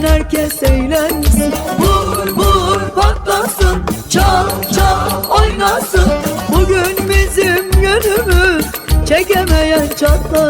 Bütün herkes eğlensin. Vur vur patlasın. Çal çal oynasın. Bugün bizim günümüz Çekemeyen çatlasın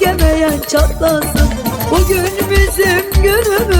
Çekemeyen çatlasın. Bugün bizim günümüz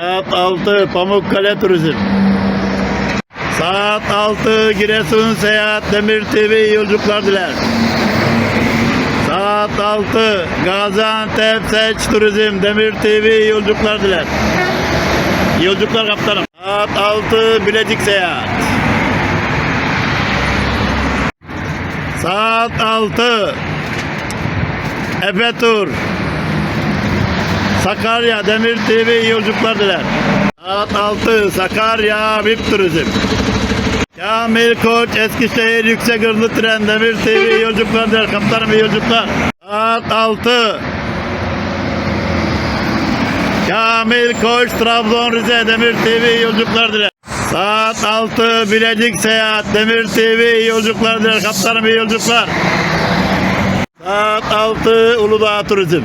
Saat 6 Pamukkale Turizm. Saat 6 Giresun Seyahat Demir TV yolculuklar diler. Saat 6 Gaziantep Seç Turizm Demir TV yolculuklar diler. Yolculuklar kaptanım. Saat 6 Bilecik Seyahat. Saat 6 Efe Tur Sakarya Demir TV yolculuklar diler. Saat 6 Sakarya VIP Turizm. Kamil Koç Eskişehir Yüksek Hızlı Tren Demir TV yolculuklar diler. Kaptanım iyi yolculuklar. Saat 6 Kamil Koç Trabzon Rize Demir TV iyi yolculuklar diler. Saat 6 Bilecik Seyahat Demir TV iyi yolculuklar diler. Kaptanım iyi yolculuklar. Saat 6 Uludağ Turizm.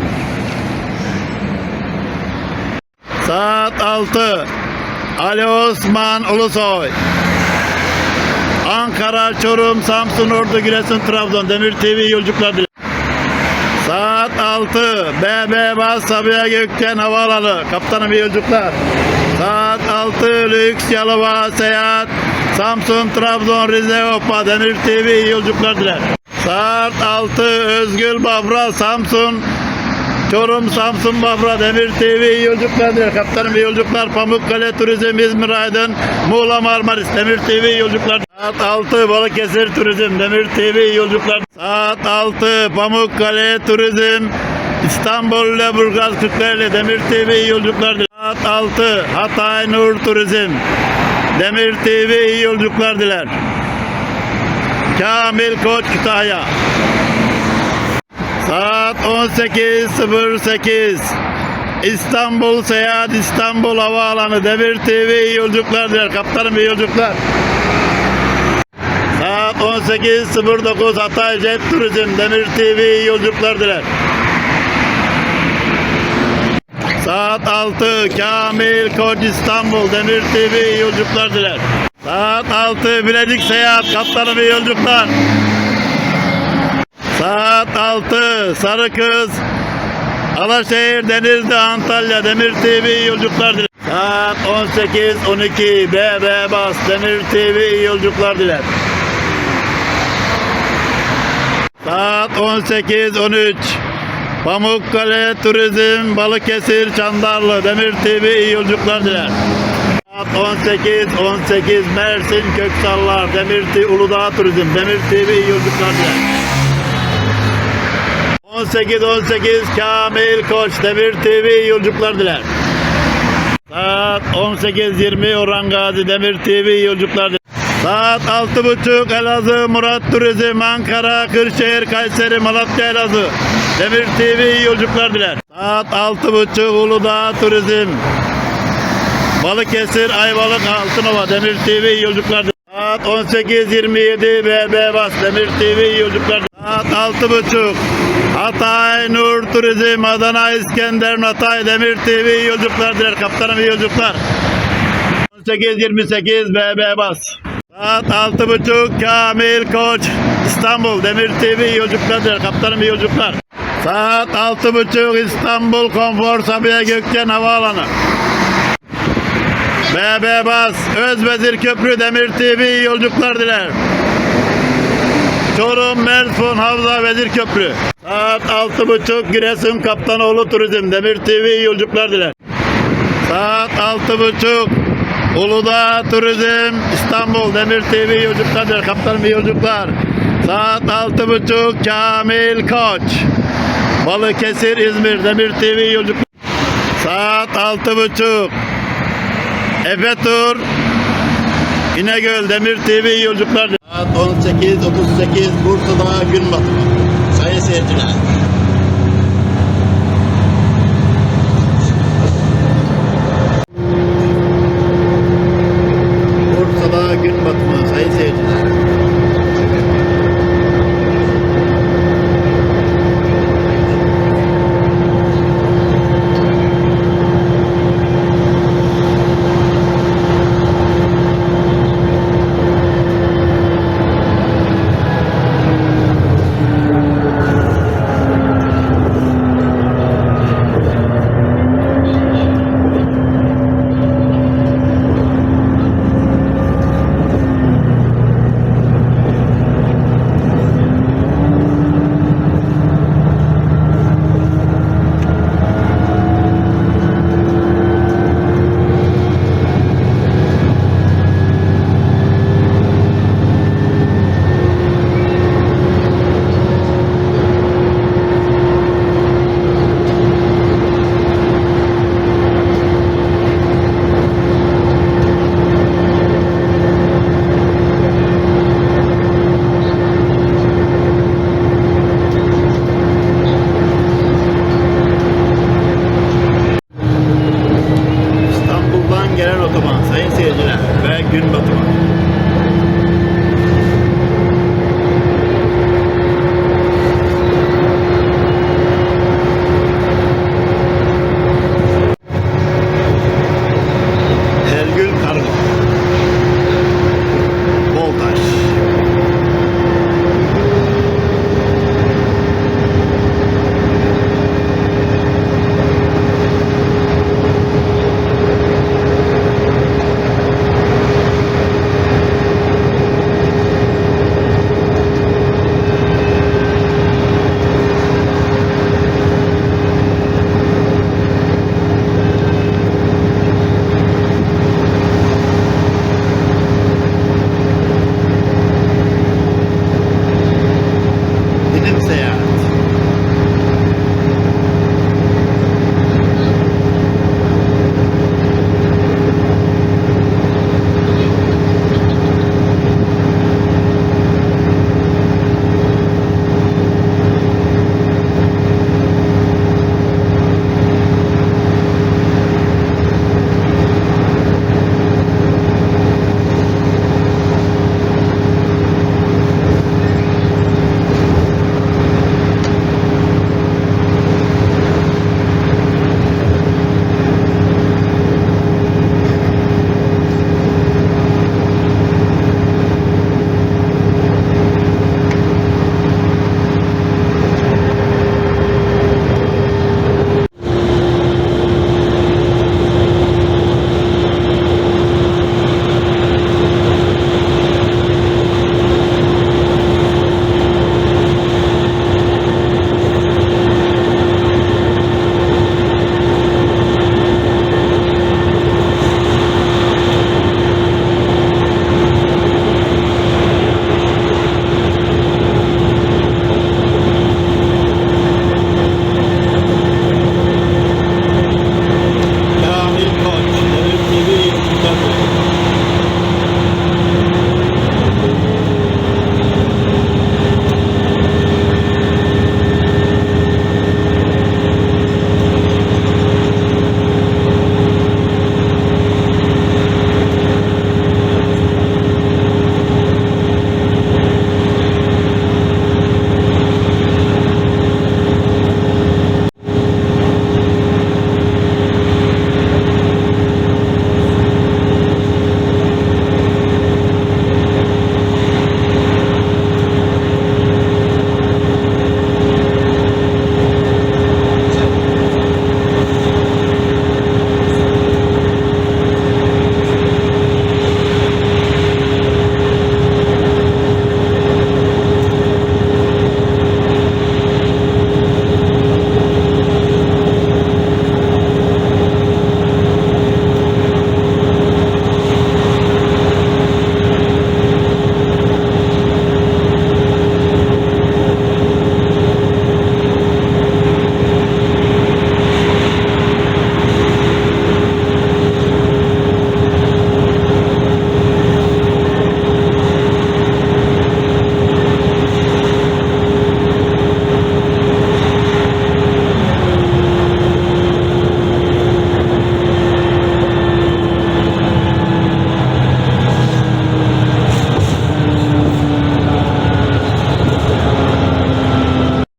Saat 6 Ali Osman Ulusoy. Ankara, Çorum, Samsun, Ordu, Giresun, Trabzon Demir TV yolculuklar diler. Saat 6 BB Bas Sabiha Gökçen Havaalanı. Kaptanım iyi yolculuklar. Saat 6 Lüks Yalova Seyahat. Samsun Trabzon Rize Hopa Demir TV iyi yolculuklar Saat 6 Özgül Bafra Samsun Çorum Samsun Bafra Demir TV iyi yolculuklar diler. Kaptanım iyi yolculuklar. Pamukkale Turizm İzmir Aydın Muğla Marmaris. Demir TV yolculuklar. Saat 6 Balıkesir Turizm. Demir TV yolculuklar. Saat 6 Pamukkale Turizm. İstanbul Leburgaz Kırklareli. Demir TV iyi yolculuklar diler. Saat 6 Hatay Nur Turizm. Demir TV yolculuklar diler. Kamil Koç Kütahya Saat 18.08 İstanbul Seyahat İstanbul Havaalanı Demir TV iyi yolculuklar diler. Kaptanım iyi yolculuklar. Saat 18.09 Hatay Jet Turizm Demir TV iyi yolculuklar diler. Saat 6 Kamil Koç İstanbul Demir TV iyi yolculuklar diler. Saat 6 Bilecik Seyahat Kaptanım iyi yolculuklar. Saat 6 Sarı Kız Alaşehir Denizli Antalya Demir TV yolculuklar diler. Saat 18.12 BB Bas Demir TV yolculuklar diler. Saat 18.13 Pamukkale Turizm Balıkesir Çandarlı Demir TV yolculuklar diler. Saat 18.18 Mersin Köksallar Demir TV Uludağ Turizm Demir TV yolculuklar diler. 18-18 Kamil Koç Demir TV yolculuklar diler. Saat 18.20 Orhan Gazi Demir TV yolculuklar diler. Saat 6.30 Elazığ Murat Turizm Ankara Kırşehir Kayseri Malatya Elazığ Demir TV yolculuklar diler. Saat 6.30 Uludağ Turizm Balıkesir Ayvalık Altınova Demir TV yolculuklar diler. Saat 18.27 BB Bas Demir TV yolculuklar. Saat 6.30 Hatay Nur Turizm Adana İskender Hatay Demir TV yolculuklar diler. Kaptanım iyi yolculuklar. 18.28 BB Bas. Saat 6.30 Kamil Koç İstanbul Demir TV yolculuklar diler. Kaptanım iyi yolculuklar. Saat 6.30 İstanbul Konfor Sabiha Gökçen Havaalanı. BB Bas Özvezir Köprü Demir TV iyi yolculuklar diler. Çorum Mersin Havza Vezir Köprü. Saat 6.30 Giresun Kaptanoğlu Turizm Demir TV iyi yolculuklar diler. Saat 6.30 Uludağ Turizm İstanbul Demir TV iyi yolculuklar diler. Kaptanım iyi yolculuklar. Saat 6.30 Kamil Koç Balıkesir İzmir Demir TV iyi yolculuklar. Saat 6.30 Efe Tur İnegöl Demir TV yolculuklar. Saat 18.38 Bursa'da gün batımı. Sayın seyirciler.